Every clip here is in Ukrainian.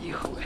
Поїхали.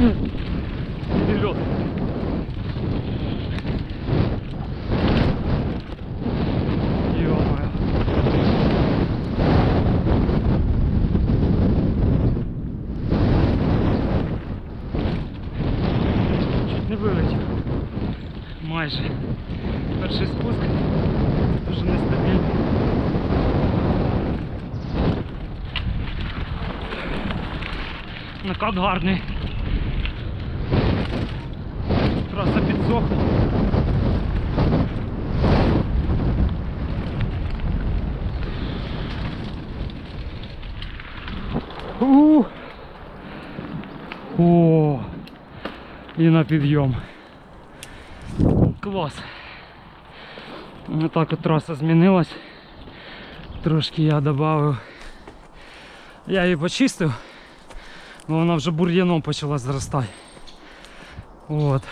Чуть не вилетів. Майже. Перший спуск дуже нестабільний. Накат гарний. Траса підсохла. У. О, і на підйом. Клас. Отак от траса змінилась. Трошки я додав. Я її почистив, бо вона вже бур'яном почала зростати. От.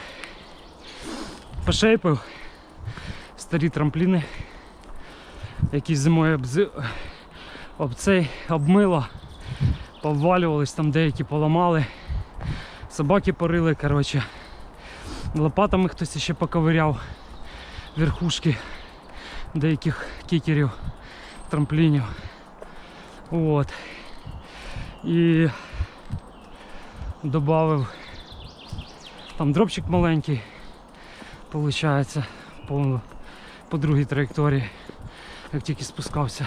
Пошейпив старі трампліни, які зимою обзи... об цей обмило, повалювались, там деякі поламали, собаки порили, коротше. Лопатами хтось ще поковиряв верхушки деяких кікерів, трамплінів. От. І додав там дропчик маленький, виходить, по, по другій траєкторії, як тільки спускався.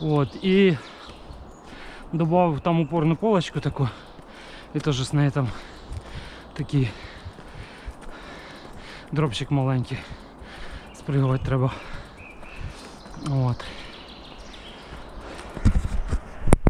От, і додав там упорну полочку таку, і теж з неї там такий дропчик маленький. Спригувати треба. От.